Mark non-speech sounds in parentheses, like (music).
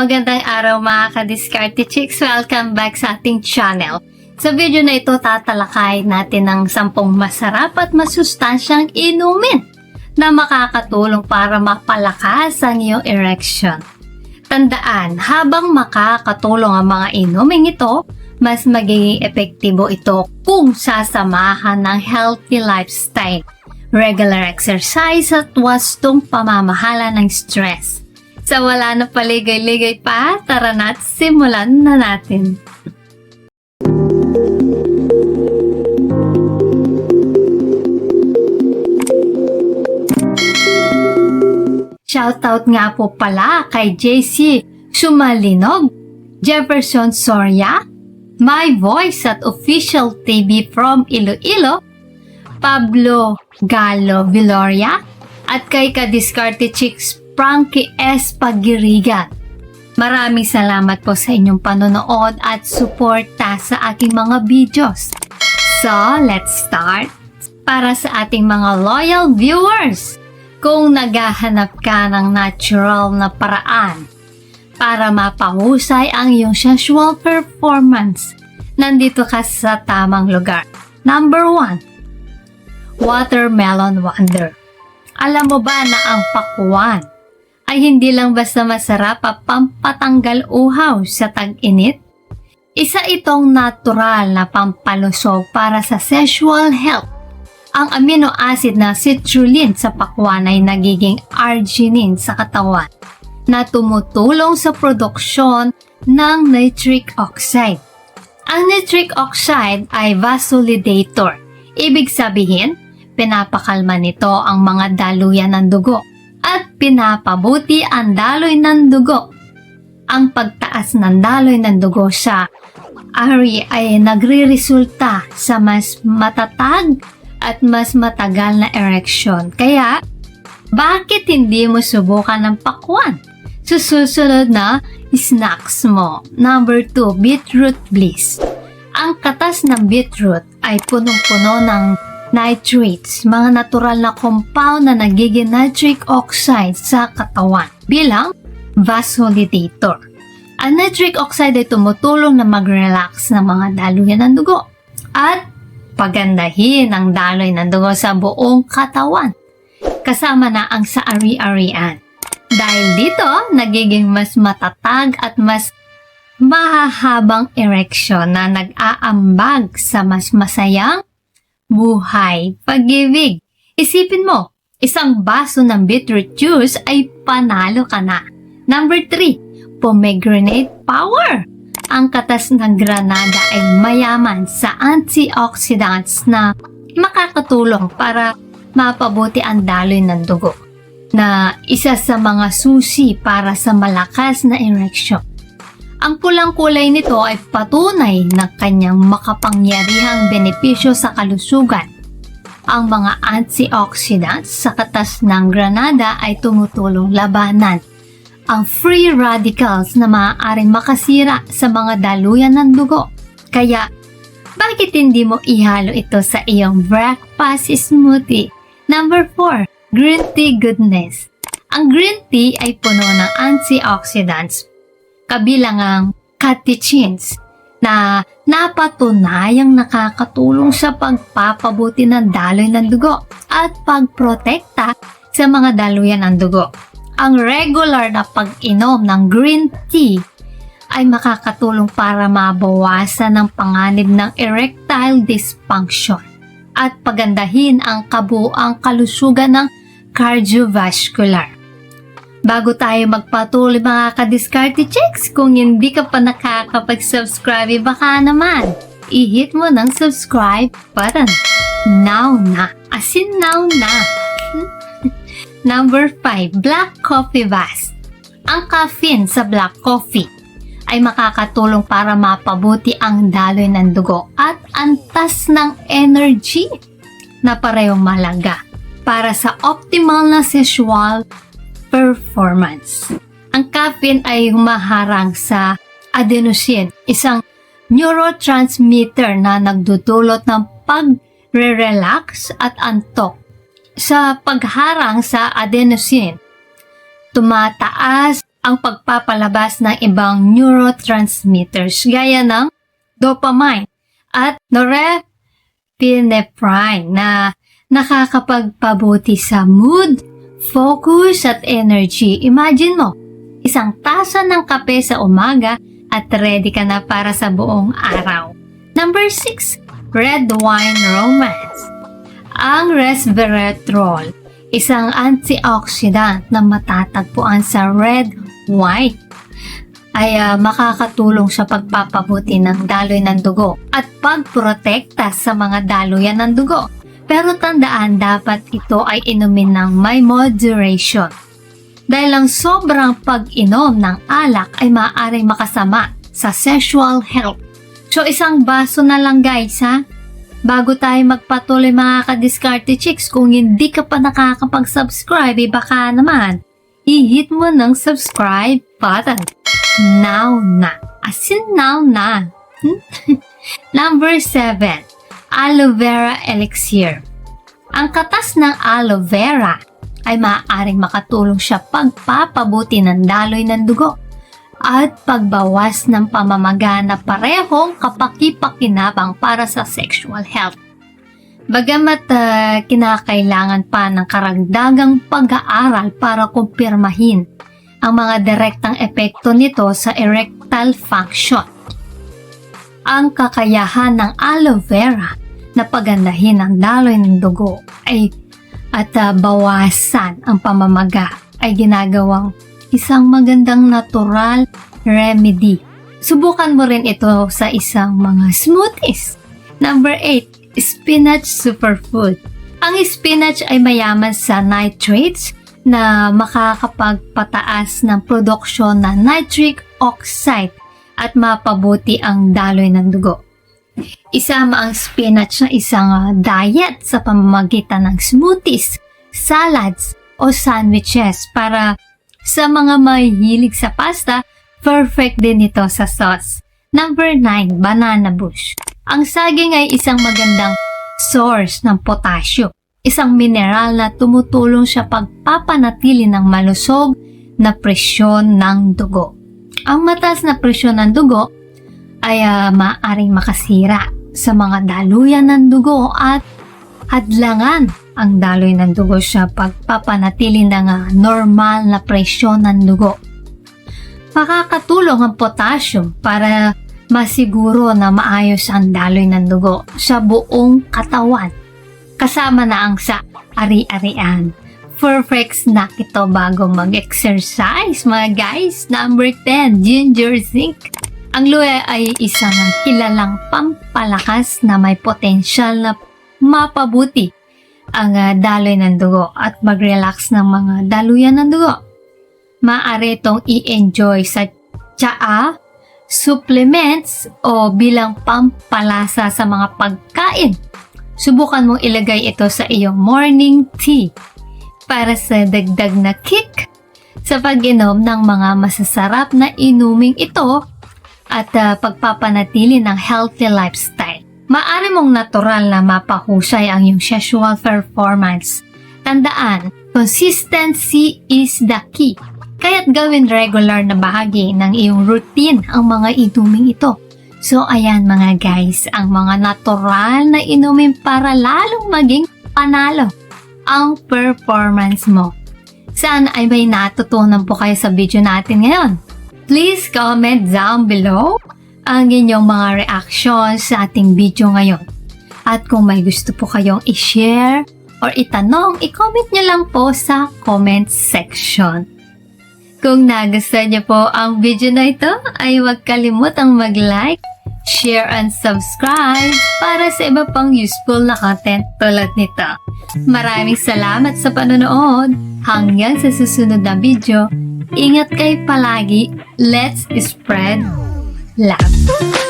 Magandang araw mga ka-Discarte Chicks. Welcome back sa ating channel. Sa video na ito, tatalakay natin ang sampung masarap at masustansyang inumin na makakatulong para mapalakas ang iyong erection. Tandaan, habang makakatulong ang mga inuming ito, mas magiging epektibo ito kung sasamahan ng healthy lifestyle, regular exercise at wastong pamamahala ng stress. Sa wala na paligay-ligay pa, tara na't simulan na natin. Shoutout nga po pala kay JC Sumalinog, Jefferson Soria, My Voice at Official TV from Iloilo, Pablo Galo Viloria, at kay Kadiskarte Chicks Frankie S. Pagirigan. Maraming salamat po sa inyong panonood at suporta sa aking mga videos. So, let's start. Para sa ating mga loyal viewers, kung naghahanap ka ng natural na paraan para mapahusay ang iyong sexual performance, nandito ka sa tamang lugar. Number 1. Watermelon Wonder. Alam mo ba na ang pakwan ay hindi lang basta masarap at pampatanggal uhaw sa tag-init? Isa itong natural na pampalusog para sa sexual health ang amino acid na citrulline sa pakwan ay nagiging arginine sa katawan na tumutulong sa produksyon ng nitric oxide. Ang nitric oxide ay vasodilator. Ibig sabihin, pinapakalma nito ang mga daluyan ng dugo pinapabuti ang daloy ng dugo. Ang pagtaas ng daloy ng dugo sa ari ay nagre-resulta sa mas matatag at mas matagal na erection. Kaya, bakit hindi mo subukan ng pakwan? Susunod na snacks mo. Number 2, beetroot bliss. Ang katas ng beetroot ay punong-puno ng nitrates, mga natural na compound na nagiging nitric oxide sa katawan bilang vasodilator. Ang nitric oxide ay tumutulong na mag-relax ng mga daluyan ng dugo at pagandahin ang daloy ng dugo sa buong katawan. Kasama na ang sa ari-arian. Dahil dito, nagiging mas matatag at mas mahahabang erection na nag-aambag sa mas masayang buhay, pag-ibig. Isipin mo, isang baso ng beetroot juice ay panalo ka na. Number 3, pomegranate power. Ang katas ng granada ay mayaman sa antioxidants na makakatulong para mapabuti ang daloy ng dugo na isa sa mga susi para sa malakas na erection. Ang pulang kulay nito ay patunay na kanyang makapangyarihang benepisyo sa kalusugan. Ang mga antioxidants sa katas ng granada ay tumutulong labanan ang free radicals na maaaring makasira sa mga daluyan ng dugo. Kaya, bakit hindi mo ihalo ito sa iyong breakfast smoothie? Number 4, green tea goodness. Ang green tea ay puno ng antioxidants, kabilang ang catechins, na napatunayang nakakatulong sa pagpapabuti ng daloy ng dugo at pagprotekta sa mga daluyan ng dugo ang regular na pag-inom ng green tea ay makakatulong para mabawasan ang panganib ng erectile dysfunction at pagandahin ang kabuang kalusugan ng cardiovascular. Bago tayo magpatuloy mga ka-discarte checks, kung hindi ka pa nakakapag-subscribe, baka naman, i-hit mo ng subscribe button. Now na, as in now na. (laughs) Number 5, Black Coffee Vast. Ang caffeine sa black coffee ay makakatulong para mapabuti ang daloy ng dugo at antas ng energy na parehong malaga para sa optimal na sexual performance. Ang caffeine ay humaharang sa adenosine, isang neurotransmitter na nagdudulot ng pag-relax at antok sa pagharang sa adenosine. Tumataas ang pagpapalabas ng ibang neurotransmitters gaya ng dopamine at norepinephrine na nakakapagpabuti sa mood, focus at energy. Imagine mo, isang tasa ng kape sa umaga at ready ka na para sa buong araw. Number 6, red wine romance. Ang resveratrol, isang antioxidant na matatagpuan sa red wine ay ah, makakatulong sa pagpapabuti ng daloy ng dugo at pagprotekta sa mga daluyan ng dugo. Pero tandaan, dapat ito ay inumin ng may moderation. Dahil ang sobrang pag-inom ng alak ay maaaring makasama sa sexual health. So isang baso na lang guys ha. Bago tayo magpatuloy mga ka-discarte chicks, kung hindi ka pa nakakapag-subscribe, eh baka naman, i-hit mo ng subscribe button. Now na. As in now na. (laughs) Number 7. Aloe Vera Elixir. Ang katas ng aloe vera ay maaaring makatulong siya pagpapabuti ng daloy ng dugo at pagbawas ng pamamaga na parehong kapaki-pakinabang para sa sexual health. Bagamat ah, kinakailangan pa ng karagdagang pag-aaral para kumpirmahin ang mga direktang epekto nito sa erectile function. Ang kakayahan ng aloe vera na pagandahin ang daloy ng dugo ay at ah, bawasan ang pamamaga ay ginagawang isang magandang natural remedy. Subukan mo rin ito sa isang mga smoothies. Number 8, spinach superfood. Ang spinach ay mayaman sa nitrates na makakapagpataas ng produksyon ng nitric oxide at mapabuti ang daloy ng dugo. Isama ang spinach na isang ah, diet sa pamamagitan ng smoothies, salads, o sandwiches para sa mga mahihilig sa pasta, perfect din ito sa sauce. Number 9, banana bush. Ang saging ay isang magandang source ng potassium. Isang mineral na tumutulong sa pagpapanatili ng malusog na presyon ng dugo. Ang mataas na presyon ng dugo ay ah, maaaring makasira sa mga daluyan ng dugo at hadlangan ang daloy ng dugo sa pagpapanatili ng ah, normal na presyon ng dugo. Makakatulong ang potassium para masiguro na maayos ang daloy ng dugo sa buong katawan. Kasama na ang sa ari-arian. Perfect snack ito bago mag-exercise mga guys. Number 10, ginger zinc. Ang luya ay isang kilalang pampalakas na may potensyal na mapabuti ang ah, daloy ng dugo at mag-relax ng mga daluyan ng dugo. Maaari itong i-enjoy sa tsaa, supplements o bilang pampalasa sa mga pagkain. Subukan mong ilagay ito sa iyong morning tea para sa dagdag na kick sa pag-inom ng mga masasarap na inuming ito at ah, pagpapanatili ng healthy lifestyle. Maari mong natural na mapahusay ang iyong sexual performance. Tandaan, consistency is the key. Kaya't gawin regular na bahagi ng iyong routine ang mga inuming ito. So ayan mga guys, ang mga natural na inumin para lalong maging panalo ang performance mo. Sana ay may natutunan po kayo sa video natin ngayon. Please comment down below ang inyong mga reactions sa ating video ngayon. At kung may gusto po kayong i-share or itanong, i-comment nyo lang po sa comment section. Kung nagustuhan niyo po ang video na ito, ay huwag kalimutang mag-like, share, and subscribe para sa iba pang useful na content tulad nito. Maraming salamat sa panonood. Hanggang sa susunod na video, ingat kayo palagi. Let's spread love.